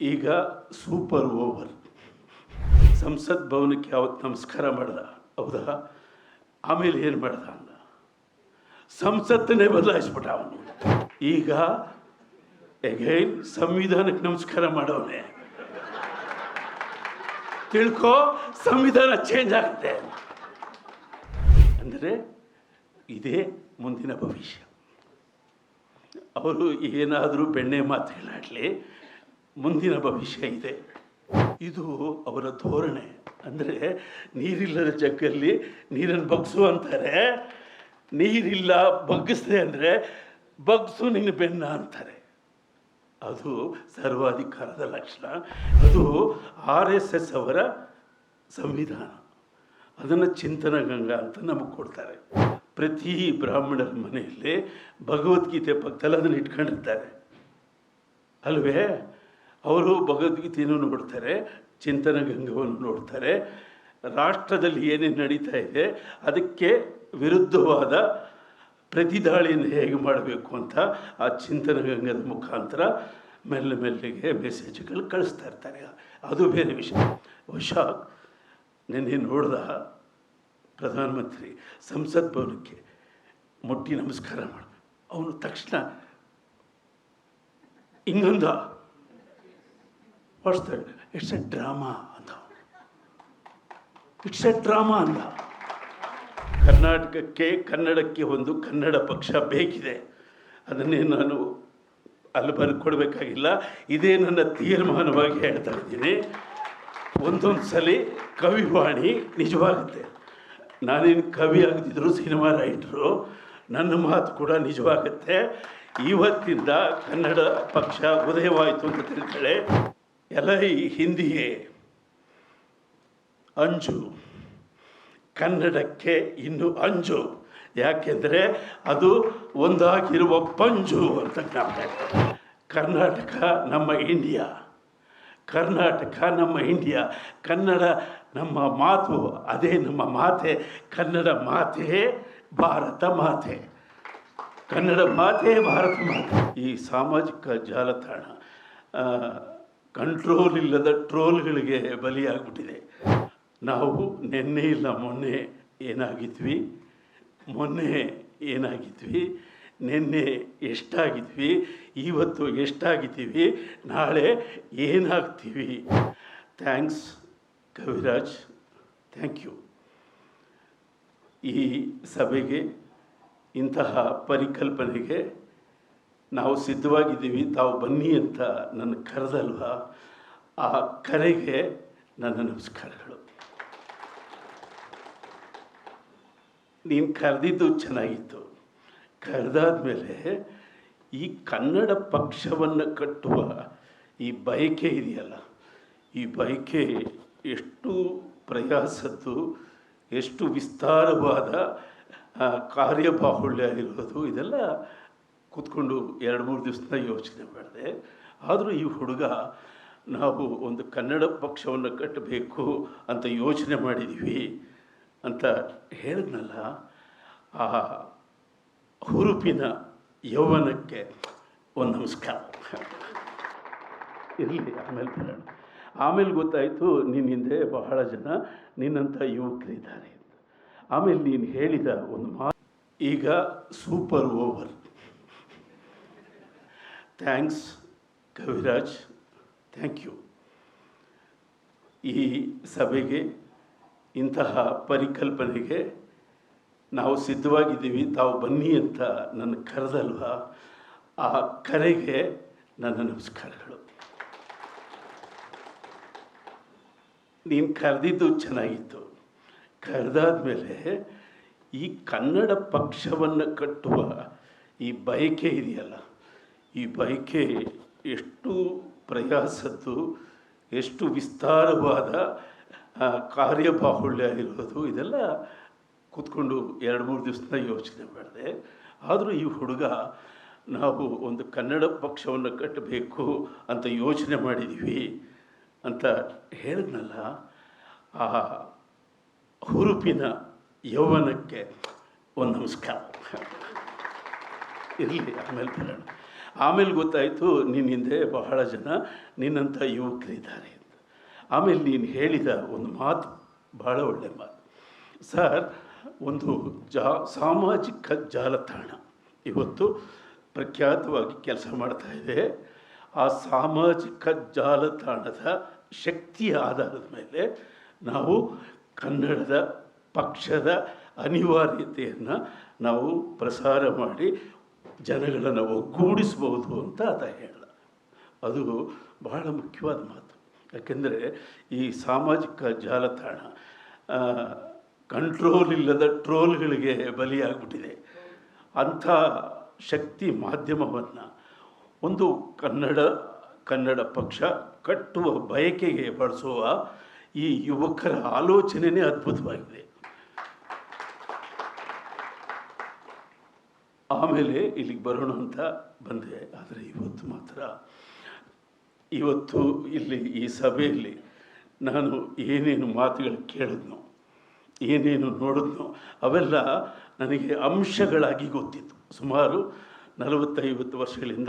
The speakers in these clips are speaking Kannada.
ಈಗ ಸೂಪರ್ ಓವರ್. ಸಂಸತ್ ಭವನಕ್ಕೆ ಯಾವತ್ತು ನಮಸ್ಕಾರ ಮಾಡ್ದ? ಹೌದಾ? ಆಮೇಲೆ ಏನು ಮಾಡ್ದ ಅಂದ? ಸಂಸತ್ತನ್ನೇ ಬದಲಾಯಿಸ್ಬಿಟ್ಟ ಅವನು. ಈಗ ಎಗೈನ್ ಸಂವಿಧಾನಕ್ಕೆ ನಮಸ್ಕಾರ ಮಾಡವನೆ. ತಿಳ್ಕೊ, ಸಂವಿಧಾನ ಚೇಂಜ್ ಆಗುತ್ತೆ. ಅಂದರೆ ಇದೇ ಮುಂದಿನ ಭವಿಷ್ಯ. ಅವರು ಏನಾದರೂ ಬೆಣ್ಣೆ ಮಾತು ಹೇಳಾಡಲಿ. ಮುಂದಿನ ಭವಿಷ್ಯ ಇದೆ. ಇದು ಅವರ ಧೋರಣೆ. ಅಂದರೆ ನೀರಿಲ್ಲದ ಜಗ್ಗಲ್ಲಿ ನೀರನ್ನು ಬಗ್ಸು ಅಂತಾರೆ. ನೀರಿಲ್ಲ ಬಗ್ಗಿಸ್ದೆ ಅಂದರೆ ಬಗ್ಸು ನಿನ್ನ ಬೆನ್ನ ಅಂತಾರೆ. ಅದು ಸರ್ವಾಧಿಕಾರದ ಲಕ್ಷಣ. ಅದು ಆರ್ ಎಸ್ ಎಸ್ ಅವರ ಸಂವಿಧಾನ. ಅದನ್ನು ಚಿಂತನ ಗಂಗಾ ಅಂತ ನಮಗೆ ಕೊಡ್ತಾರೆ. ಪ್ರತಿ ಬ್ರಾಹ್ಮಣರ ಮನೆಯಲ್ಲಿ ಭಗವದ್ಗೀತೆ ಪಕ್ಕದಲ್ಲಿ ಅದನ್ನು ಇಟ್ಕೊಂಡಿರ್ತಾರೆ. ಅಲ್ವೇ? ಅವರು ಭಗವದ್ಗೀತೆಯನ್ನು ನೋಡ್ತಾರೆ ಚಿಂತನ ಗಂಗವನ್ನು ನೋಡ್ತಾರೆ. ರಾಷ್ಟ್ರದಲ್ಲಿ ಏನೇನು ನಡೀತಾ ಇದೆ, ಅದಕ್ಕೆ ವಿರುದ್ಧವಾದ ಪ್ರತಿದಾಳಿಯನ್ನು ಹೇಗೆ ಮಾಡಬೇಕು ಅಂತ ಆ ಚಿಂತನ ಗಂಗದ ಮುಖಾಂತರ ಮೆಲ್ಲ ಮೆಲ್ಲಗೆ ಮೆಸೇಜ್ಗಳು ಕಳಿಸ್ತಾ ಇರ್ತಾರೆ. ಅದು ಬೇರೆ ವಿಷಯ. ಹುಷಾ ನಿನ್ನೆ ನೋಡಿದ ಪ್ರಧಾನಮಂತ್ರಿ ಸಂಸತ್ ಭವನಕ್ಕೆ ಮುಟ್ಟಿ ನಮಸ್ಕಾರ ಮಾಡ. ಅವನು ತಕ್ಷಣ ಹಿಂಗಂದ ವಾಟ್ಸ್ ಇಟ್ಸ್ ಎ ಡ್ರಾಮಾ ಅಂತ ಇಟ್ಸ್ ಎ ಡ್ರಾಮಾ ಅಂತ ಕರ್ನಾಟಕಕ್ಕೆ ಕನ್ನಡಕ್ಕೆ ಒಂದು ಕನ್ನಡ ಪಕ್ಷ ಬೇಕಿದೆ. ಅದನ್ನೇ ನಾನು ಅಲ್ಲಿ ಬರ್ಕೊಡ್ಬೇಕಾಗಿಲ್ಲ ಇದೇ ನನ್ನ ತೀರ್ಮಾನವಾಗಿ ಹೇಳ್ತಾ ಇದ್ದೀನಿ. ಒಂದೊಂದು ಸಲ ಕವಿವಾಣಿ ನಿಜವಾಗುತ್ತೆ. ನಾನೇನು ಕವಿ ಆಗದಿದ್ರು ಸಿನಿಮಾ ರೈಟ್ರು, ನನ್ನ ಮಾತು ಕೂಡ ನಿಜವಾಗುತ್ತೆ. ಇವತ್ತಿಂದ ಕನ್ನಡ ಪಕ್ಷ ಉದಯವಾಯಿತು ಅಂತ ತಿಳ್ಕೊಳ್ಳೆ. ಎಲ್ಲ ಈ ಹಿಂದಿಗೆ. ಅಂಜು, ಕನ್ನಡಕ್ಕೆ ಇನ್ನು ಅಂಜು. ಯಾಕೆಂದರೆ ಅದು ಒಂದಾಗಿರುವ ಪಂಜು ಅಂತ ಜ್ಞಾಪಕ ಕರ್ನಾಟಕ ನಮ್ಮ ಇಂಡಿಯಾ. ಕರ್ನಾಟಕ ನಮ್ಮ ಇಂಡಿಯಾ. ಕನ್ನಡ ನಮ್ಮ ಮಾತು, ಅದೇ ನಮ್ಮ ಮಾತೆ. ಕನ್ನಡ ಮಾತೆಯೇ ಭಾರತ ಮಾತೆ. ಕನ್ನಡ ಮಾತೆ ಭಾರತ ಮಾತೆ. ಈ ಸಾಮಾಜಿಕ ಜಾಲತಾಣ ಕಂಟ್ರೋಲ್ ಇಲ್ಲದ ಟ್ರೋಲ್ಗಳಿಗೆ ಬಲಿಯಾಗ್ಬಿಟ್ಟಿದೆ. ನಾವು ನಿನ್ನೆ ಇಲ್ಲ, ಮೊನ್ನೆ ಏನಾಗಿದ್ವಿ? ಮೊನ್ನೆ ಏನಾಗಿದ್ವಿ? ನಿನ್ನೆ ಎಷ್ಟಾಗಿದ್ವಿ? ಇವತ್ತು ಎಷ್ಟಾಗಿದ್ದೀವಿ? ನಾಳೆ ಏನಾಗ್ತೀವಿ? Thanks Kaviraj, thank you. ಈ ಸಭೆಗೆ, ಇಂತಹ ಪರಿಕಲ್ಪನೆಗೆ ನಾವು ಸಿದ್ಧವಾಗಿದ್ದೀವಿ, ತಾವು ಬನ್ನಿ ಅಂತ ನನ್ನ ಕರೆದಲ್ವ? ಆ ಕರೆಗೆ ನನ್ನ ನಮಸ್ಕಾರಗಳು. ನೀನು ಕರೆದಿದ್ದು ಚೆನ್ನಾಗಿತ್ತು. ಕರೆದಾದ ಮೇಲೆ ಈ ಕನ್ನಡ ಪಕ್ಷವನ್ನು ಕಟ್ಟುವ ಈ ಬಯಕೆ ಇದೆಯಲ್ಲ, ಈ ಬಯಕೆ ಎಷ್ಟು ಪ್ರಯಾಸದ್ದು, ಎಷ್ಟು ವಿಸ್ತಾರವಾದ ಕಾರ್ಯ ಕಾರ್ಯಬಾಹುಳ್ಯ ಇರೋದು, ಇದೆಲ್ಲ ಕೂತ್ಕೊಂಡು ಎರಡು ಮೂರು ದಿವಸದ ಯೋಚನೆ ಮಾಡಿದೆ. ಆದರೂ ಈ ಹುಡುಗ, ನಾವು ಒಂದು ಕನ್ನಡ ಪಕ್ಷವನ್ನು ಕಟ್ಟಬೇಕು ಅಂತ ಯೋಚನೆ ಮಾಡಿದ್ದೀವಿ ಅಂತ ಹೇಳಿದ್ನಲ್ಲ, ಆ ಹುರುಪಿನ ಯೌವನಕ್ಕೆ ಒಂದು ನಮಸ್ಕಾರ. ಇರಲಿ, ಆಮೇಲೆ ಬರೋಣ ಆಮೇಲೆ ಗೊತ್ತಾಯಿತು, ನಿನ್ನ ಹಿಂದೆ ಬಹಳ ಜನ ನಿನ್ನಂಥ ಯುವಕರಿದ್ದಾರೆ ಅಂತ. ಆಮೇಲೆ ನೀನು ಹೇಳಿದ ಒಂದು ಮಾತು, ಈಗ super over thanks Kaviraj thank you ಈ ಸಭೆಗೆ, ಇಂತಹ ಪರಿಕಲ್ಪನೆಗೆ ನಾವು ಸಿದ್ಧವಾಗಿದ್ದೀವಿ, ತಾವು ಬನ್ನಿ ಅಂತ ನನ್ನ ಕರೆದಲ್ವ? ಆ ಕರೆಗೆ ನನ್ನ ನಮಸ್ಕಾರಗಳು. ನೀನು ಕರೆದಿದ್ದು ಚೆನ್ನಾಗಿತ್ತು. ಕರೆದಾದ ಮೇಲೆ ಈ ಕನ್ನಡ ಪಕ್ಷವನ್ನು ಕಟ್ಟುವ ಈ ಬಯಕೆ ಇದೆಯಲ್ಲ? ಈ ಬೈಕೆ ಎಷ್ಟು ಪ್ರಯಾಸದ್ದು, ಎಷ್ಟು ವಿಸ್ತಾರವಾದ ಕಾರ್ಯ ಕಾರ್ಯಬಾಹುಳ್ಯ ಇರೋದು, ಇದೆಲ್ಲ ಕೂತ್ಕೊಂಡು ಎರಡು ಮೂರು ದಿವಸದ ಯೋಚನೆ ಮಾಡಿದೆ. ಆದರೂ ಈ ಹುಡುಗ, ನಾವು ಒಂದು ಕನ್ನಡ ಪಕ್ಷವನ್ನು ಕಟ್ಟಬೇಕು ಅಂತ ಯೋಚನೆ ಮಾಡಿದ್ದೀವಿ ಅಂತ ಹೇಳಿದ್ನಲ್ಲ, ಆ ಹುರುಪಿನ ಯೌವನಕ್ಕೆ ಒಂದು ನಮಸ್ಕಾರ. ಇರಲಿ, ಆಮೇಲೆ ಬರೋಣ. ಆಮೇಲೆ ಗೊತ್ತಾಯಿತು ನಿನ್ನ ಹಿಂದೆ ಬಹಳ ಜನ ನಿನ್ನಂಥ ಯುವಕರಿದ್ದಾರೆ ಅಂತ. ಆಮೇಲೆ ನೀನು ಹೇಳಿದ ಒಂದು ಮಾತು ಬಹಳ ಒಳ್ಳೆಯ ಮಾತು. ಸರ್, ಒಂದು ಜಾ ಸಾಮಾಜಿಕ ಜಾಲತಾಣ ಇವತ್ತು ಪ್ರಖ್ಯಾತವಾಗಿ ಕೆಲಸ ಮಾಡ್ತಾ ಇದೆ. ಆ ಸಾಮಾಜಿಕ ಜಾಲತಾಣದ ಶಕ್ತಿಯ ಆಧಾರದ ಮೇಲೆ ನಾವು ಕನ್ನಡದ ಪಕ್ಷದ ಅನಿವಾರ್ಯತೆಯನ್ನು ನಾವು ಪ್ರಸಾರ ಮಾಡಿ ಜನಗಳನ್ನು ಒಗ್ಗೂಡಿಸ್ಬೋದು ಅಂತ ಆತ ಹೇಳ. ಅದು ಬಹಳ ಮುಖ್ಯವಾದ ಮಾತು. ಯಾಕೆಂದರೆ ಈ ಸಾಮಾಜಿಕ ಜಾಲತಾಣ ಕಂಟ್ರೋಲ್ ಇಲ್ಲದ ಟ್ರೋಲ್ಗಳಿಗೆ ಬಲಿಯಾಗ್ಬಿಟ್ಟಿದೆ. ಅಂಥ ಶಕ್ತಿ ಮಾಧ್ಯಮವನ್ನು ಒಂದು ಕನ್ನಡ ಕನ್ನಡ ಪಕ್ಷ ಕಟ್ಟುವ ಬಯಕೆಗೆ ಬಳಸುವ ಈ ಯುವಕರ ಆಲೋಚನೆಯೇ ಅದ್ಭುತವಾಗಿದೆ. ಆಮೇಲೆ ಇಲ್ಲಿಗೆ ಬರೋಣ ಅಂತ ಬಂದೆ. ಆದರೆ ಇವತ್ತು ಮಾತ್ರ, ಇವತ್ತು ಇಲ್ಲಿ ಈ ಸಭೆಯಲ್ಲಿ ನಾನು ಏನೇನು ಮಾತುಗಳು ಕೇಳಿದ್ನೋ, ಏನೇನು ನೋಡಿದ್ನೋ, ಅವೆಲ್ಲ ನನಗೆ ಅಂಶಗಳಾಗಿ ಗೊತ್ತಿತ್ತು. ಸುಮಾರು ನಲವತ್ತೈವತ್ತು ವರ್ಷಗಳಿಂದ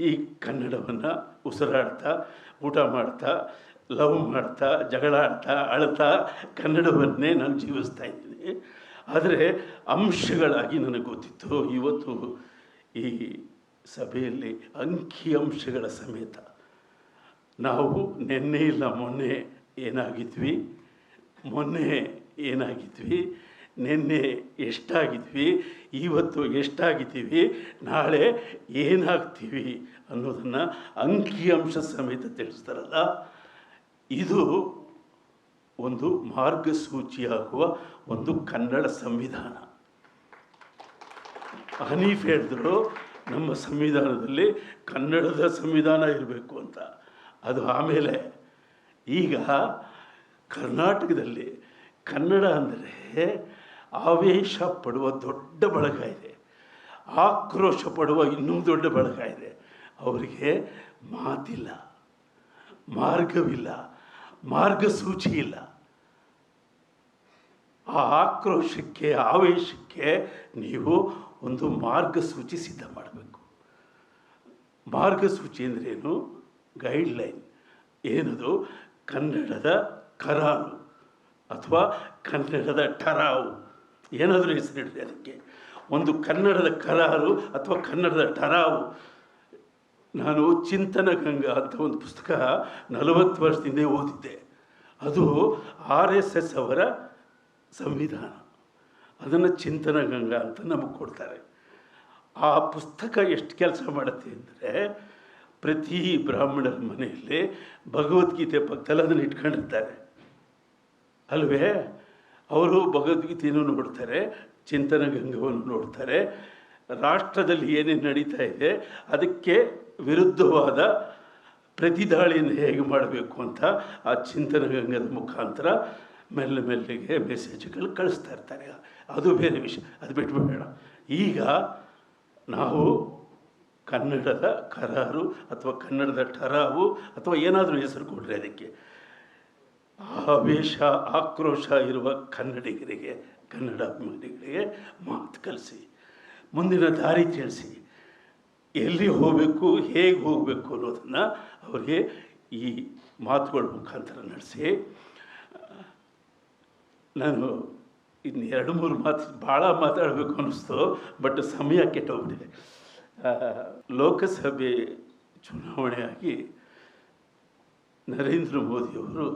ಈ ಕನ್ನಡವನ್ನು ಉಸಿರಾಡ್ತಾ, ಊಟ ಮಾಡ್ತಾ, ಲವ್ ಮಾಡ್ತಾ, ಜಗಳ ಆಡ್ತಾ, ಅಳ್ತಾ ಕನ್ನಡವನ್ನೇ ನಾನು ಜೀವಿಸ್ತಾ ಇದ್ದೀನಿ. ಆದರೆ ಅಂಶಗಳಾಗಿ ನನಗೆ ಗೊತ್ತಿತ್ತು. ಇವತ್ತು ಈ ಸಭೆಯಲ್ಲಿ ಅಂಕಿ ಅಂಶಗಳ ಸಮೇತ ನಾವು ನಿನ್ನೆ ಇಲ್ಲ, ಮೊನ್ನೆ ಏನಾಗಿದ್ವಿ? ಮೊನ್ನೆ ಏನಾಗಿದ್ವಿ? ನಿನ್ನೆ ಎಷ್ಟಾಗಿದ್ವಿ? ಇವತ್ತು ಎಷ್ಟಾಗಿದ್ದೀವಿ? ನಾಳೆ ಏನಾಗ್ತೀವಿ ಅನ್ನೋದನ್ನು ಅಂಕಿಅಂಶ ಸಮೇತ ತಿಳಿಸ್ತಾರಲ್ಲ? ಇದು ಒಂದು ಮಾರ್ಗಸೂಚಿಯಾಗುವ ಒಂದು ಕನ್ನಡ ಸಂವಿಧಾನ. ಹನೀಫ್ ಹೇಳಿದ್ರು, ನಮ್ಮ ಸಂವಿಧಾನದಲ್ಲಿ ಕನ್ನಡದ ಸಂವಿಧಾನ ಇರಬೇಕು ಅಂತ. ಅದು ಆಮೇಲೆ ಈಗ ಕರ್ನಾಟಕದಲ್ಲಿ ಕನ್ನಡ ಅಂದರೆ ಆವೇಶ ಪಡುವ ದೊಡ್ಡ ಬಳಗ ಇದೆ. ಆಕ್ರೋಶ ಪಡುವ ಇನ್ನೂ ದೊಡ್ಡ ಬಳಗ ಇದೆ. ಅವರಿಗೆ ಮಾತಿಲ್ಲ, ಮಾರ್ಗವಿಲ್ಲ, ಮಾರ್ಗಸೂಚಿ ಇಲ್ಲ. ಆ ಆಕ್ರೋಶಕ್ಕೆ, ಆವೇಶಕ್ಕೆ ನೀವು ಒಂದು ಮಾರ್ಗಸೂಚಿ ಸಿದ್ಧ ಮಾಡಬೇಕು. ಮಾರ್ಗಸೂಚಿ ಅಂದ್ರೇನು ಗೈಡ್ಲೈನ್. ಏನದು? ಕನ್ನಡದ ಕರಾರು ಅಥವಾ ಕನ್ನಡದ ಟರಾವು. ಏನಾದರೂ ಹೆಸರಿಡಿದೆ ಅದಕ್ಕೆ. ಒಂದು ಕನ್ನಡದ ಕರಾರು ಅಥವಾ ಕನ್ನಡದ ಟರಾವು. ನಾನು ಚಿಂತನ ಗಂಗಾ ಅಂತ ಒಂದು ಪುಸ್ತಕ ನಲವತ್ತು ವರ್ಷದಿಂದ ಓದಿದ್ದೆ. ಅದು ಆರ್ ಎಸ್ ಎಸ್ ಅವರ ಸಂವಿಧಾನ. ಅದನ್ನು ಚಿಂತನ ಗಂಗಾ ಅಂತ ನಮಗೆ ಕೊಡ್ತಾರೆ. ಆ ಪುಸ್ತಕ ಎಷ್ಟು ಕೆಲಸ ಮಾಡುತ್ತೆ ಅಂದರೆ ಪ್ರತಿ ಬ್ರಾಹ್ಮಣರ ಮನೆಯಲ್ಲಿ ಭಗವದ್ಗೀತೆ ಪಕ್ಕದಲ್ಲಿ ಅದನ್ನು ಇಟ್ಕೊಂಡಿರ್ತಾರೆ. ಅಲ್ವೇ? ಅವರು ಭಗವದ್ಗೀತೆಯನ್ನು ನೋಡ್ತಾರೆ, ಚಿಂತನ ಗಂಗವನ್ನು ನೋಡ್ತಾರೆ. ರಾಷ್ಟ್ರದಲ್ಲಿ ಏನೇನು ನಡೀತಾ ಇದೆ, ಅದಕ್ಕೆ ವಿರುದ್ಧವಾದ ಪ್ರತಿದಾಳಿಯನ್ನು ಹೇಗೆ ಮಾಡಬೇಕು ಅಂತ ಆ ಚಿಂತನ ಗಂಗದ ಮುಖಾಂತರ ಮೆಲ್ಲ ಮೆಲ್ಲಗೆ ಮೆಸೇಜ್ಗಳು ಕಳಿಸ್ತಾ ಇರ್ತಾರೆ. ಅದು ಬೇರೆ ವಿಷಯ. ಅದು ಬಿಟ್ಬಿಡೋಣ ಈಗ ನಾವು ಕನ್ನಡದ ಕರಾರು ಅಥವಾ ಕನ್ನಡದ ಟರಾವು ಅಥವಾ ಏನಾದರೂ ಹೆಸರು ಕೊಡ್ರಿ ಅದಕ್ಕೆ. ಆವೇಶ, ಆಕ್ರೋಶ ಇರುವ ಕನ್ನಡಿಗರಿಗೆ, ಕನ್ನಡ ಅಭಿಮಾನಿಗಳಿಗೆ ಮಾತು ಕಲಿಸಿ. ಮುಂದಿನ ದಾರಿ ತಿಳಿಸಿ. ಎಲ್ಲಿ ಹೋಗಬೇಕು, ಹೇಗೆ ಹೋಗಬೇಕು ಅನ್ನೋದನ್ನು ಅವರಿಗೆ ಈ ಮಾತುಗಳ ಮುಖಾಂತರ ನಡೆಸಿ. ನಾನು ಇನ್ನು ಎರಡು ಮೂರು ಮಾತು ಭಾಳ ಮಾತಾಡಬೇಕು ಅನ್ನಿಸ್ತು ಬಟ್ ಸಮಯ ಕೆಟ್ಟೋಗ್ಬಿಟ್ಟಿದೆ. ಲೋಕಸಭೆ ಚುನಾವಣೆಯಾಗಿ ನರೇಂದ್ರ ಮೋದಿಯವರು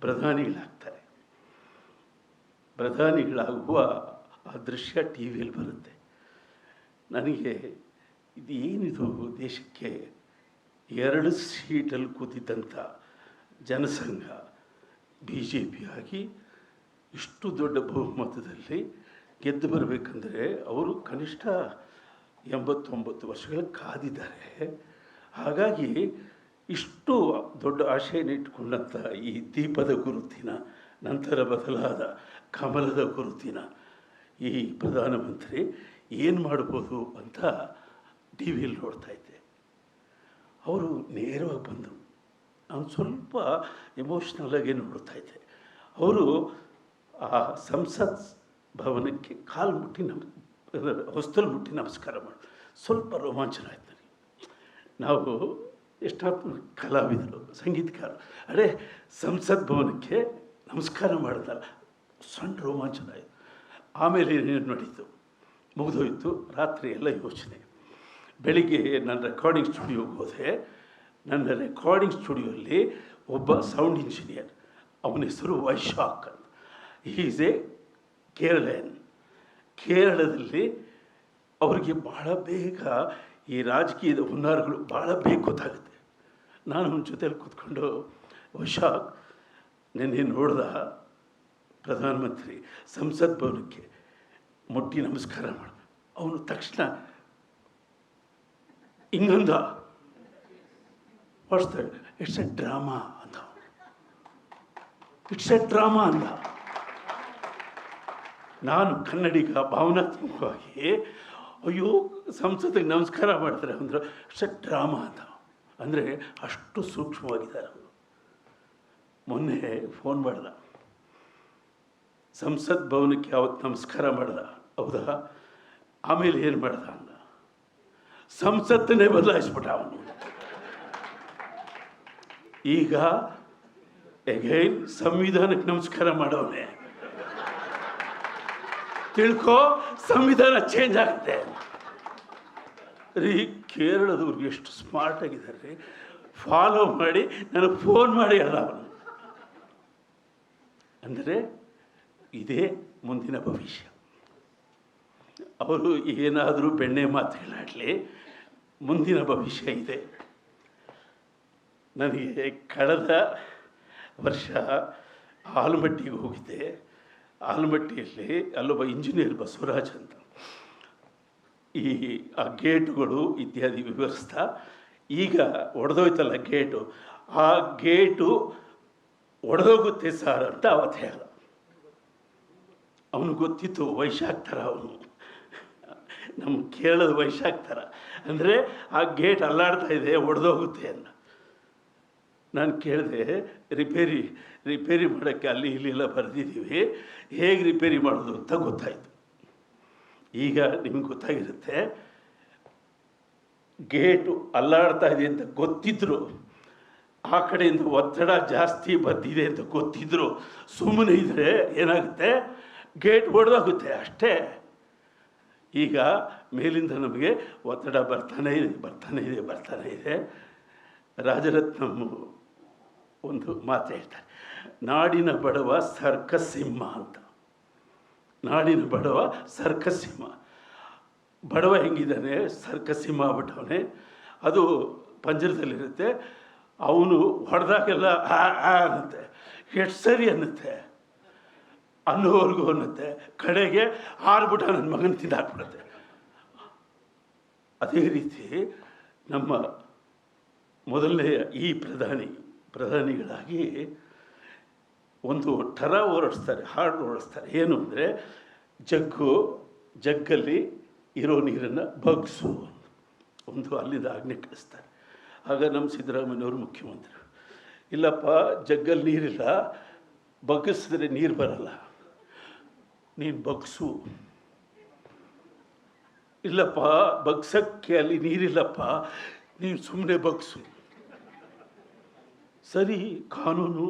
ಪ್ರಧಾನಿಗಳಾಗ್ತಾರೆ. ಪ್ರಧಾನಿಗಳಾಗುವ ಆ ದೃಶ್ಯ ಟಿ ವಿಯಲ್ಲಿ ಬರುತ್ತೆ. ನನಗೆ ಇದು ಏನಿದು ದೇಶಕ್ಕೆ ಎರಡು ಸೀಟಲ್ಲಿ ಕೂತಿದ್ದಂಥ ಜನಸಂಘ ಬಿ ಜೆ ಪಿ ಆಗಿ ಇಷ್ಟು ದೊಡ್ಡ ಬಹುಮತದಲ್ಲಿ ಗೆದ್ದು ಬರಬೇಕಂದ್ರೆ ಅವರು ಕನಿಷ್ಠ ಎಂಬತ್ತೊಂಬತ್ತು ವರ್ಷಗಳ ಕಾದಿದ್ದಾರೆ. ಹಾಗಾಗಿ ಇಷ್ಟು ದೊಡ್ಡ ಆಶಯನ ಈ ದೀಪದ ಗುರುತಿನ, ನಂತರ ಬದಲಾದ ಕಮಲದ ಗುರುತಿನ ಈ ಪ್ರಧಾನಮಂತ್ರಿ ಏನು ಮಾಡ್ಬೋದು ಅಂತ ಟಿ ವಿಯಲ್ಲಿ ನೋಡ್ತಾ ಇದ್ದೆ. ಅವರು ನೇರವಾಗಿ ಬಂದರು. ನಾನು ಸ್ವಲ್ಪ ಎಮೋಷ್ನಲಾಗಿ ನೋಡ್ತಾ ಇದ್ದೆ. ಅವರು ಆ ಸಂಸತ್ ಭವನಕ್ಕೆ ಕಾಲು ಮುಟ್ಟಿ ನಮ್ ಹೊಸ್ತಲು ಮುಟ್ಟಿ ನಮಸ್ಕಾರ ಮಾಡಿ. ಸ್ವಲ್ಪ ರೋಮಾಂಚನ ಆಯ್ತು ನನಗೆ. ನಾವು ಎಷ್ಟೊತ್ತು ಕಲಾವಿದರು, ಸಂಗೀತಕಾರ. ಅರೆ, ಸಂಸತ್ ಭವನಕ್ಕೆ ನಮಸ್ಕಾರ ಮಾಡಿದಲ್ಲ, ಸಣ್ಣ ರೋಮಾಂಚನ ಆಯಿತು. ಆಮೇಲೆ ಏನೇನು ನಡೀತು? ಮುಗಿದೋಯ್ತು, ರಾತ್ರಿ ಎಲ್ಲ ಯೋಚನೆ. ಬೆಳಿಗ್ಗೆ ನನ್ನ ರೆಕಾರ್ಡಿಂಗ್ ಸ್ಟುಡಿಯೋಗೆ ಹೋದೆ. ನನ್ನ ರೆಕಾರ್ಡಿಂಗ್ ಸ್ಟುಡಿಯೋಲ್ಲಿ ಒಬ್ಬ ಸೌಂಡ್ ಇಂಜಿನಿಯರ್ ಅವನ ಹೆಸರು ವೈಶಾಖ್ ಈಸ್ ಎ ಕೇರಳನ್ ಕೇರಳದಲ್ಲಿ ಅವರಿಗೆ ಬಹಳ ಬೇಗ ಈ ರಾಜಕೀಯದ ಹುನ್ನಾರಗಳು ಭಾಳ ಬೇಗ ಗೊತ್ತಾಗುತ್ತೆ. ನಾನು ಅವನ ಜೊತೆಲಿ ಕೂತ್ಕೊಂಡು ವೈಶಾಖ್ ನಿನ್ನೆ ನೋಡ್ದ ಪ್ರಧಾನಮಂತ್ರಿ ಸಂಸತ್ ಭವನಕ್ಕೆ ಮುಟ್ಟಿ ನಮಸ್ಕಾರ ಮಾಡ. ಅವನು ತಕ್ಷಣ ಹಿಂಗಂದ ಇಟ್ಸ್ ಎ ಡ್ರಾಮಾ ಅಂತ ಇಟ್ಸ್ ಎ ಡ್ರಾಮಾ ಅಂದ. ನಾನು ಕನ್ನಡಿಗ ಭಾವನಾತ್ಮಕವಾಗಿ, ಅಯ್ಯೋ, ಸಂಸತ್ತಿಗೆ ನಮಸ್ಕಾರ ಮಾಡ್ತಾರೆ ಅಂದ್ರೆ ಅಷ್ಟೇ ಡ್ರಾಮಾ ಅಂತ. ಅಂದರೆ ಅಷ್ಟು ಸೂಕ್ಷ್ಮವಾಗಿದ್ದಾರೆ ಅವರು. ಮೊನ್ನೆ ಫೋನ್ ಮಾಡ್ದ. ಸಂಸತ್ ಭವನಕ್ಕೆ ಯಾವತ್ತು ನಮಸ್ಕಾರ ಮಾಡ್ದ? ಹೌದಾ? ಆಮೇಲೆ ಏನು ಮಾಡ್ದ ಅಂದ? ಸಂಸತ್ತನ್ನೇ ಬದಲಾಯಿಸ್ಬಿಟ್ಟ ಅವನು ಈಗ ಎಗೈನ್ ಸಂವಿಧಾನಕ್ಕೆ ನಮಸ್ಕಾರ ಮಾಡವನೆ. ತಿಳ್ಕೊ, ಸಂವಿಧಾನ ಚೇಂಜ್ ಆಗುತ್ತೆ. ರೀ, ಕೇರಳದವ್ರು ಎಷ್ಟು ಸ್ಮಾರ್ಟ್ ಆಗಿದ್ದಾರೆ. ರೀ ಫಾಲೋ ಮಾಡಿ, ನನಗೆ ಫೋನ್ ಮಾಡಿ ಅಲ್ಲ ಅವನು ಅಂದರೆ, ಇದೇ ಮುಂದಿನ ಭವಿಷ್ಯ. ಅವರು ಏನಾದರೂ ಬೆಣ್ಣೆ ಮಾತು ಹೇಳಾಡಲಿ ಮುಂದಿನ ಭವಿಷ್ಯ ಇದೆ. ನನಗೆ ಕಳೆದ ವರ್ಷ ಆಲಮಟ್ಟಿಗೆ ಹೋಗಿದ್ದೆ. ಆಲಮಟ್ಟಿಯಲ್ಲಿ ಅಲ್ಲೊಬ್ಬ ಇಂಜಿನಿಯರ್ ಬಸವರಾಜ್ ಅಂತ. ಈ, ಆ ಗೇಟುಗಳು ಇತ್ಯಾದಿ ವಿವರಿಸ್ತಾ ಈಗ ಒಡೆದೋಯ್ತಲ್ಲ ಗೇಟು. ಆ ಗೇಟು ಒಡೆದೋಗುತ್ತೆ ಸರ್ ಅಂತ ಅವತ್ತು ಹೇಳ. ಅವನು ಗೊತ್ತಿತ್ತು ವೈಶಾಖ್ ಥರ ಅವನು. ನಮ್ಮ ಕೇರಳದ ವೈಶಾಖ್ ಥರ. ಅಂದರೆ ಆ ಗೇಟ್ ಅಲ್ಲಾಡ್ತಾ ಇದೆ, ಒಡೆದೋಗುತ್ತೆ ಅಂತ. ನಾನು ಕೇಳಿದೆ, ರಿಪೇರಿ ರಿಪೇರಿ ಮಾಡೋಕ್ಕೆ ಅಲ್ಲಿ ಇಲ್ಲಿ ಎಲ್ಲ ಬರೆದಿದ್ದೀವಿ. ಹೇಗೆ ರಿಪೇರಿ ಮಾಡೋದು ಅಂತ ಗೊತ್ತಾಯಿತು. ಈಗ ನಿಮ್ಗೆ ಗೊತ್ತಾಗಿರುತ್ತೆ, ಗೇಟು ಅಲ್ಲಾಡ್ತಾ ಇದೆ ಅಂತ ಗೊತ್ತಿದ್ರು, ಆ ಕಡೆಯಿಂದ ಒತ್ತಡ ಜಾಸ್ತಿ ಬಂದಿದೆ ಅಂತ ಗೊತ್ತಿದ್ರು ಸುಮ್ಮನೆ ಇದ್ದರೆ ಏನಾಗುತ್ತೆ, ಗೇಟ್ ಒಡೆದೋಗುತ್ತೆ ಅಷ್ಟೇ. ಈಗ ಮೇಲಿಂದ ನಮಗೆ ಒತ್ತಡ ಬರ್ತಾನೆ ಇದೆ ಬರ್ತಾನೆ ಇದೆ ಬರ್ತಾನೆ ಇದೆ. ರಾಜರತ್ನಂ ಒಂದು ಮಾತು ಹೇಳ್ತಾರೆ. ನಾಡಿನ ಬಡವ ಸರ್ಕಸ್ ಸಿಂಹ ಅಂತ. ನಾಡಿನ ಬಡವ ಸರ್ಕಸ್ ಸಿಂಹ ಬಡವ ಹೆಂಗಿದ್ದಾನೆ? ಸರ್ಕಸ್ ಸಿಂಹ ಅದು ಪಂಜರದಲ್ಲಿರುತ್ತೆ. ಅವನು ಹೊಡೆದಾಗೆಲ್ಲ ಆ ಅನ್ನತ್ತೆ. ಎಷ್ಟು ಸರಿ ಅನ್ನತ್ತೆ. ಅನ್ನೋವರೆಗೂ ಅನ್ನತ್ತೆ. ಕಡೆಗೆ ಹಾರ್ಬಿಟ್ಟ ನನ್ನ ಮಗನ ತಿಂದಾಕ್ಬಿಡುತ್ತೆ ಅದೇ ರೀತಿ ನಮ್ಮ ಮೊದಲನೆಯ ಈ ಪ್ರಧಾನಿ ಪ್ರಧಾನಿಗಳಾಗಿ ಒಂದು ಠರ ಓಡಿಸ್ತಾರೆ ಹಾಡು ಓಡಿಸ್ತಾರೆ ಏನು ಅಂದರೆ, ಜಗ್ಗು, ಜಗ್ಗಲ್ಲಿ ಇರೋ ನೀರನ್ನು ಬಗ್ಸು ಒಂದು ಅಲ್ಲಿಂದ ಆಜ್ಞೆ ಕಳಿಸ್ತಾರೆ. ಆಗ ನಮ್ಮ ಸಿದ್ದರಾಮಯ್ಯವರು ಮುಖ್ಯಮಂತ್ರಿ. ಇಲ್ಲಪ್ಪ ಜಗ್ಗಲ್ಲಿ ನೀರಿಲ್ಲ, ಬಗ್ಗಿಸಿದ್ರೆ ನೀರು ಬರಲ್ಲ. ನೀನು ಬಗ್ಸು. ಇಲ್ಲಪ್ಪ, ಬಗ್ಸಕ್ಕೆ ಅಲ್ಲಿ ನೀರಿಲ್ಲಪ್ಪ, ನೀನು ಸುಮ್ಮನೆ ಬಗ್ಸು. ಸರಿ, ಕಾನೂನು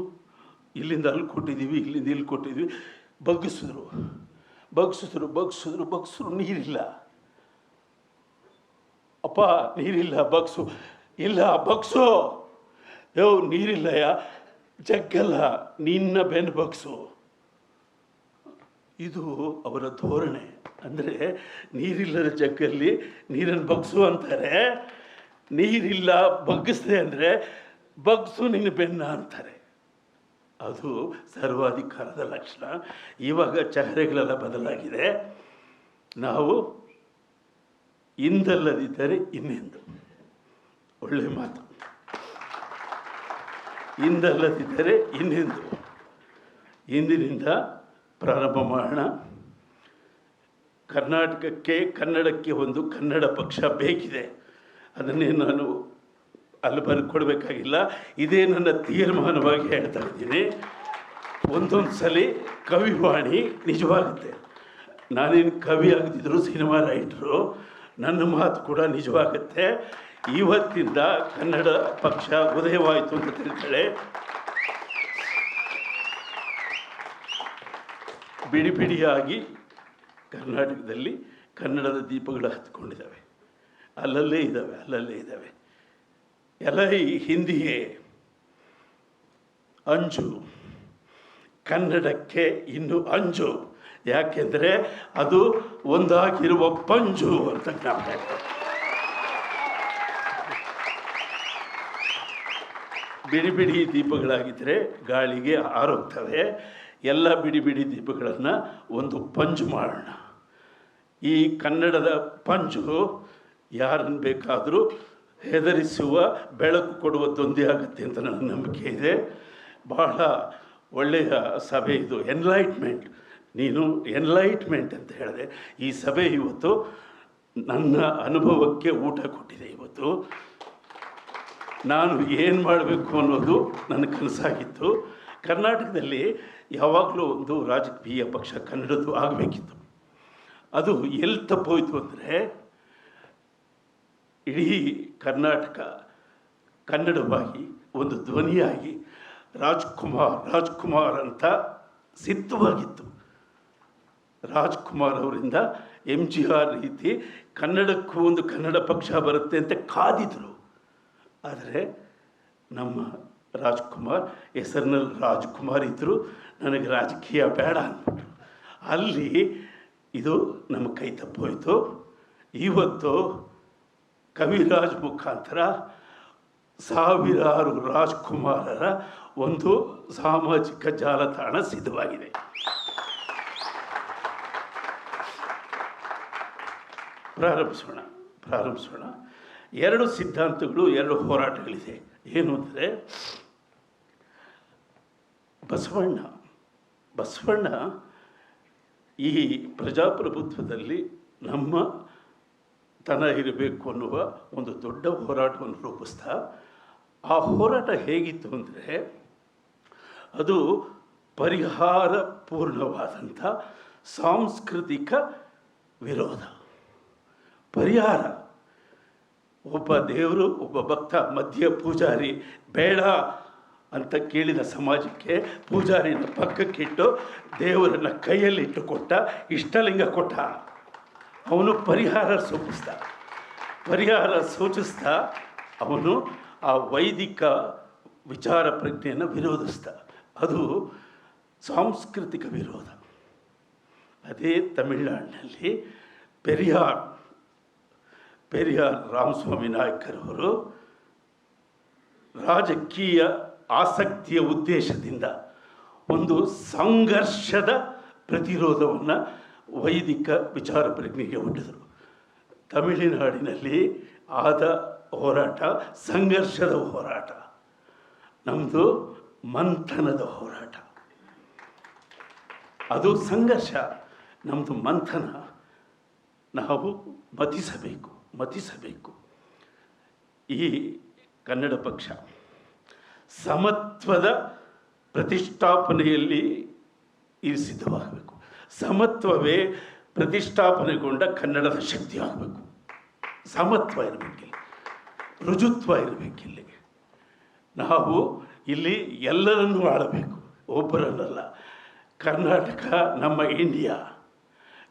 ಇಲ್ಲಿಂದ ಅಲ್ಲಿ ಕೊಟ್ಟಿದ್ದೀವಿ, ಇಲ್ಲಿಂದ ಇಲ್ಲಿ ಕೊಟ್ಟಿದ್ದೀವಿ. ಬಗ್ಗಿಸಿದ್ರು. ಬಗ್ಸಿದ್ರು ಬಗ್ಸಿದ್ರು ಬಗ್ಸಿದ್ರು ನೀರಿಲ್ಲ. ಅಪ್ಪ, ನೀರಿಲ್ಲ ಬಗ್ಸು ಇಲ್ಲ ಬಗ್ಸು ಯೋ ನೀರಿಲ್ಲಯ್ಯ ಜಗ್ಗಲ್ಲ, ನಿನ್ನ ಬೆನ್ನು ಬಗ್ಸು ಇದು ಅವರ ಧೋರಣೆ. ಅಂದರೆ ನೀರಿಲ್ಲದ ಜಗ್ಗಲ್ಲಿ ನೀರನ್ನು ಬಗ್ಸು ಅಂತಾರೆ. ನೀರಿಲ್ಲ, ಬಗ್ಗಿಸ್ದೆ ಅಂದರೆ ಬಗ್ಸು ನಿನ್ನ ಬೆನ್ನ ಅಂತಾರೆ. ಅದು ಸರ್ವಾಧಿಕಾರದ ಲಕ್ಷಣ. ಇವಾಗ ಚಹರೆಗಳೆಲ್ಲ ಬದಲಾಗಿದೆ. ನಾವು ಇಂದಲ್ಲದಿದ್ದರೆ ಇನ್ನೆಂದು? ಒಳ್ಳೆ ಮಾತು. ಇಂದಲ್ಲದಿದ್ದರೆ ಇನ್ನೆಂದು? ಇಂದಿನಿಂದ ಪ್ರಾರಂಭ ಮಾಡೋಣ. ಕರ್ನಾಟಕಕ್ಕೆ ಕನ್ನಡಕ್ಕೆ ಒಂದು ಕನ್ನಡ ಪಕ್ಷ ಬೇಕಿದೆ. ಅದನ್ನೇ ನಾನು ಅಲ್ಲಿ ಬರ್ಕೊಡ್ಬೇಕಾಗಿಲ್ಲ ಇದೇ ನನ್ನ ತೀರ್ಮಾನವಾಗಿ ಹೇಳ್ತಾ ಇದ್ದೀನಿ. ಒಂದೊಂದು ಸಲ ಕವಿವಾಣಿ ನಿಜವಾಗುತ್ತೆ. ನಾನೇನು ಕವಿ ಆಗದಿದ್ರು, ಸಿನಿಮಾ ರೈಟ್ರು, ನನ್ನ ಮಾತು ಕೂಡ ನಿಜವಾಗುತ್ತೆ. ಇವತ್ತಿಂದ ಕನ್ನಡ ಪಕ್ಷ ಉದಯವಾಯಿತು ಅಂತ ತಿಳ್ಕೊಳ್ಳೆ. ಬಿಡಿ ಬಿಡಿಯಾಗಿ ಕರ್ನಾಟಕದಲ್ಲಿ ಕನ್ನಡದ ದೀಪಗಳು ಹತ್ಕೊಂಡಿದ್ದಾವೆ. ಅಲ್ಲಲ್ಲೇ ಇದ್ದಾವೆ ಅಲ್ಲಲ್ಲೇ ಇದ್ದಾವೆ. ಎಲ್ಲ ಈ ಹಿಂದಿಯೇ? ಅಂಜು. ಕನ್ನಡಕ್ಕೆ ಇನ್ನು ಅಂಜು. ಯಾಕೆಂದರೆ ಅದು ಒಂದಾಗಿರುವ ಪಂಜು ಅಂತ ಜ್ಞಾಪಕ. ಬಿಡಿ ಬಿಡಿ ದೀಪಗಳಾಗಿದ್ದರೆ ಗಾಳಿಗೆ ಆರೋಗ್ತವೆ ಎಲ್ಲ ಬಿಡಿ ಬಿಡಿ ದೀಪಗಳನ್ನು ಒಂದು ಪಂಜು ಮಾಡೋಣ. ಈ ಕನ್ನಡದ ಪಂಜು ಯಾರನ್ನು ಬೇಕಾದರೂ ಹೆದರಿಸುವ ಬೆಳಕು ಕೊಡುವ ದೊಂದಿ ಆಗುತ್ತೆ ಅಂತ ನನ್ನ ನಂಬಿಕೆ ಇದೆ. ಬಹಳ ಒಳ್ಳೆಯ ಸಭೆ ಇದು. ಎನ್ಲೈಟ್ಮೆಂಟ್ ನೀನು ಎನ್ಲೈಟ್ಮೆಂಟ್ ಅಂತ ಹೇಳಿದೆ. ಈ ಸಭೆ ಇವತ್ತು ನನ್ನ ಅನುಭವಕ್ಕೆ ಊಟ ಕೊಟ್ಟಿದೆ ಇವತ್ತು. ನಾನು ಏನು ಮಾಡಬೇಕು ಅನ್ನೋದು ನನ್ನ ಕನಸಾಗಿತ್ತು. ಕರ್ನಾಟಕದಲ್ಲಿ ಯಾವಾಗಲೂ ಒಂದು ರಾಜಕೀಯ ಪಕ್ಷ ಕನ್ನಡದ್ದು ಆಗಬೇಕಿತ್ತು. ಅದು ಎಲ್ಲಿ ತಪ್ಪೋಯ್ತು ಅಂದರೆ ಇಡೀ ಕರ್ನಾಟಕ ಕನ್ನಡವಾಗಿ ಒಂದು ಧ್ವನಿಯಾಗಿ ರಾಜ್ಕುಮಾರ್ ರಾಜ್ಕುಮಾರ್ ಅಂತ ಸಿದ್ಧವಾಗಿತ್ತು. ರಾಜ್ಕುಮಾರ್ ಅವರಿಂದ ಎಂ ಜಿ ಆರ್ ರೀತಿ ಕನ್ನಡಕ್ಕೂ ಒಂದು ಕನ್ನಡ ಪಕ್ಷ ಬರುತ್ತೆ ಅಂತ ಕಾದಿದ್ರು. ಆದರೆ ನಮ್ಮ ರಾಜ್ಕುಮಾರ್, ಹೆಸರಿನಲ್ಲಿ ರಾಜ್ಕುಮಾರ್ ಇದ್ದರು ನನಗೆ ರಾಜಕೀಯ ಬೇಡ ಅಂದ್ಬಿಟ್ರು. ಅಲ್ಲಿ ಇದು ನಮ್ಮ ಕೈ ತಪ್ಪೋಯಿತು. ಇವತ್ತು ಕವಿರಾಜ್ ಮುಖಾಂತರ ಸಾವಿರಾರು ರಾಜ್ಕುಮಾರರ ಒಂದು ಸಾಮಾಜಿಕ ಜಾಲತಾಣ ಸಿದ್ಧವಾಗಿದೆ. ಪ್ರಾರಂಭಿಸೋಣ ಪ್ರಾರಂಭಿಸೋಣ. ಎರಡು ಸಿದ್ಧಾಂತಗಳು, ಎರಡು ಹೋರಾಟಗಳಿದೆ. ಏನು ಅಂದರೆ, ಬಸವಣ್ಣ ಬಸವಣ್ಣ ಈ ಪ್ರಜಾಪ್ರಭುತ್ವದಲ್ಲಿ ನಮ್ಮ ತನ ಇರಬೇಕು ಅನ್ನುವ ಒಂದು ದೊಡ್ಡ ಹೋರಾಟವನ್ನು ರೂಪಿಸ್ತಾ, ಆ ಹೋರಾಟ ಹೇಗಿತ್ತು ಅಂದರೆ ಅದು ಪರಿಹಾರ ಪೂರ್ಣವಾದಂಥ ಸಾಂಸ್ಕೃತಿಕ ವಿರೋಧ. ಪರಿಹಾರ. ಒಬ್ಬ ದೇವರು, ಒಬ್ಬ ಭಕ್ತ ಮಧ್ಯ ಪೂಜಾರಿ, ಬೇಡ ಅಂತ ಕೇಳಿದ ಸಮಾಜಕ್ಕೆ ಪೂಜಾರಿನ ಪಕ್ಕಕ್ಕಿಟ್ಟು ದೇವರನ್ನ ಕೈಯಲ್ಲಿಟ್ಟು ಕೊಟ್ಟ, ಇಷ್ಟಲಿಂಗ ಕೊಟ್ಟ. ಅವನು ಪರಿಹಾರ ಸೂಚಿಸ್ದ. ಪರಿಹಾರ ಸೂಚಿಸ್ತಾ ಅವನು ಆ ವೈದಿಕ ವಿಚಾರ ಪ್ರಜ್ಞೆಯನ್ನು ವಿರೋಧಿಸ್ದ. ಅದು ಸಾಂಸ್ಕೃತಿಕ ವಿರೋಧ. ಅದೇ ತಮಿಳ್ನಾಡಿನಲ್ಲಿ ಪೆರಿಯಾರ್ ಪೆರಿಯಾರ್ ರಾಮಸ್ವಾಮಿ ನಾಯಕರವರು ರಾಜಕೀಯ ಆಸಕ್ತಿಯ ಉದ್ದೇಶದಿಂದ ಒಂದು ಸಂಘರ್ಷದ ಪ್ರತಿರೋಧವನ್ನು ವೈದಿಕ ವಿಚಾರ ಪ್ರಜ್ಞೆಗೆ ಒಡ್ಡಿದರು. ತಮಿಳುನಾಡಿನಲ್ಲಿ ಆದ ಹೋರಾಟ ಸಂಘರ್ಷದ ಹೋರಾಟ. ನಮ್ಮದು ಮಂಥನದ ಹೋರಾಟ. ಅದು ಸಂಘರ್ಷ ನಮ್ಮದು ಮಂಥನ. ನಾವು ಮತಿಸಬೇಕು ಮತಿಸಬೇಕು. ಈ ಕನ್ನಡ ಪಕ್ಷ ಸಮತ್ವದ ಪ್ರತಿಷ್ಠಾಪನೆಯಲ್ಲಿ ಇದು ಸಿದ್ಧವಾಗಬೇಕು. ಸಮತ್ವವೇ ಪ್ರತಿಷ್ಠಾಪನೆಗೊಂಡ ಕನ್ನಡದ ಶಕ್ತಿ ಆಗಬೇಕು. ಸಮತ್ವ ಇರಬೇಕಿಲ್ಲಿ. ರುಜುತ್ವ ಇರಬೇಕಿಲ್ಲಿ. ನಾವು ಇಲ್ಲಿ ಎಲ್ಲರನ್ನೂ ಆಳಬೇಕು. ಒಬ್ಬರನ್ನಲ್ಲ. ಕರ್ನಾಟಕ ನಮ್ಮ ಇಂಡಿಯಾ.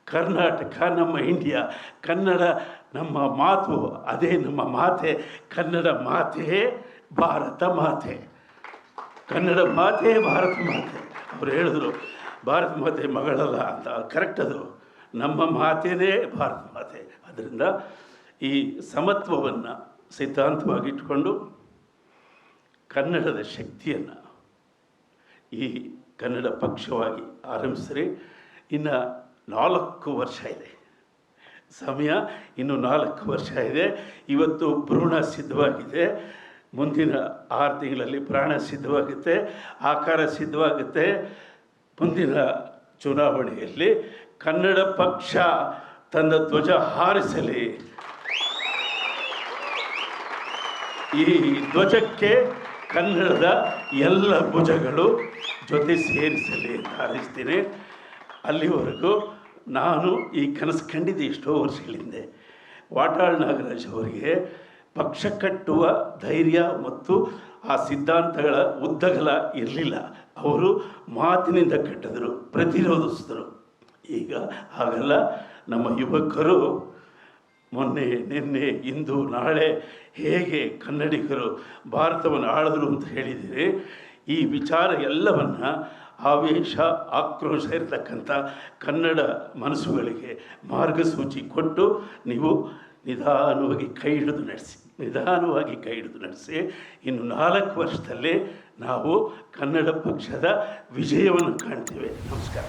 ಕರ್ನಾಟಕ ನಮ್ಮ ಇಂಡಿಯಾ. ಕನ್ನಡ ನಮ್ಮ ಮಾತು, ಅದೇ ನಮ್ಮ ಮಾತೆ. ಕನ್ನಡ ಮಾತೆ ಭಾರತ ಮಾತೆ. ಕನ್ನಡ ಮಾತೆ ಭಾರತ ಮಾತೆ. ಅವರು ಹೇಳಿದ್ರು ಭಾರತ ಮಾತೆ ಮಗಳಲ್ಲ ಅಂತ ಕರೆಕ್ಟ್ ಅದು. ನಮ್ಮ ಮಾತೇನೇ ಭಾರತ ಮಾತೆ. ಅದರಿಂದ ಈ ಸಮತ್ವವನ್ನು ಸಿದ್ಧಾಂತವಾಗಿ ಇಟ್ಕೊಂಡು ಕನ್ನಡದ ಶಕ್ತಿಯನ್ನು ಈ ಕನ್ನಡ ಪಕ್ಷವಾಗಿ ಆರಂಭಿಸ್ರಿ. ಇನ್ನು ನಾಲ್ಕು ವರ್ಷ ಇದೆ. ಸಮಯ ಇನ್ನು ನಾಲ್ಕು ವರ್ಷ ಇದೆ. ಇವತ್ತು ಭ್ರೂಣ ಸಿದ್ಧವಾಗಿದೆ. ಮುಂದಿನ ಆರು ತಿಂಗಳಲ್ಲಿ ಪ್ರಾಣ ಸಿದ್ಧವಾಗುತ್ತೆ. ಆಕಾರ ಸಿದ್ಧವಾಗುತ್ತೆ. ಮುಂದಿನ ಚುನಾವಣೆಯಲ್ಲಿ ಕನ್ನಡ ಪಕ್ಷ ತನ್ನ ಧ್ವಜ ಹಾರಿಸಲಿ. ಈ ಧ್ವಜಕ್ಕೆ ಕನ್ನಡದ ಎಲ್ಲ ಭುಜಗಳು ಜೊತೆ ಸೇರಿಸಲಿ ಅಂತ ಹಾರೈಸ್ತೀನಿ. ಅಲ್ಲಿವರೆಗೂ ನಾನು ಈ ಕನಸು ಕಂಡಿದ್ದೆ ಎಷ್ಟೋ ವರ್ಷಗಳಿಂದೆ. ವಾಟಾಳ್ ನಾಗರಾಜ್ ಅವರಿಗೆ ಪಕ್ಷ ಕಟ್ಟುವ ಧೈರ್ಯ ಮತ್ತು ಆ ಸಿದ್ಧಾಂತಗಳ ಉದ್ದಗಲ ಇರಲಿಲ್ಲ. ಅವರು ಮಾತಿನಿಂದ ಕಟ್ಟಿದರು, ಪ್ರತಿರೋಧಿಸಿದರು. ಈಗ ಹಾಗಲ್ಲ, ನಮ್ಮ ಯುವಕರು ಮೊನ್ನೆ, ನಿನ್ನೆ, ಇಂದು, ನಾಳೆ ಹೇಗೆ ಕನ್ನಡಿಗರು ಭಾರತವನ್ನು ಆಳಿದ್ರು ಅಂತ ಹೇಳಿದರೆ ಈ ವಿಚಾರ ಎಲ್ಲವನ್ನು ಆವೇಶ, ಆಕ್ರೋಶ ಇರತಕ್ಕಂಥ ಕನ್ನಡ ಮನಸ್ಸುಗಳಿಗೆ ಮಾರ್ಗಸೂಚಿ ಕೊಟ್ಟು ನೀವು ನಿಧಾನವಾಗಿ ಕೈ ಹಿಡಿದು ನಡೆಸಿ. ನಿಧಾನವಾಗಿ ಕೈ ಹಿಡಿದು ನಡೆಸಿ ಇನ್ನು ನಾಲ್ಕು ವರ್ಷದಲ್ಲಿ ನಾವು ಕನ್ನಡ ಪಕ್ಷದ ವಿಜಯವನ್ನು ಕಾಣ್ತೇವೆ. ನಮಸ್ಕಾರ.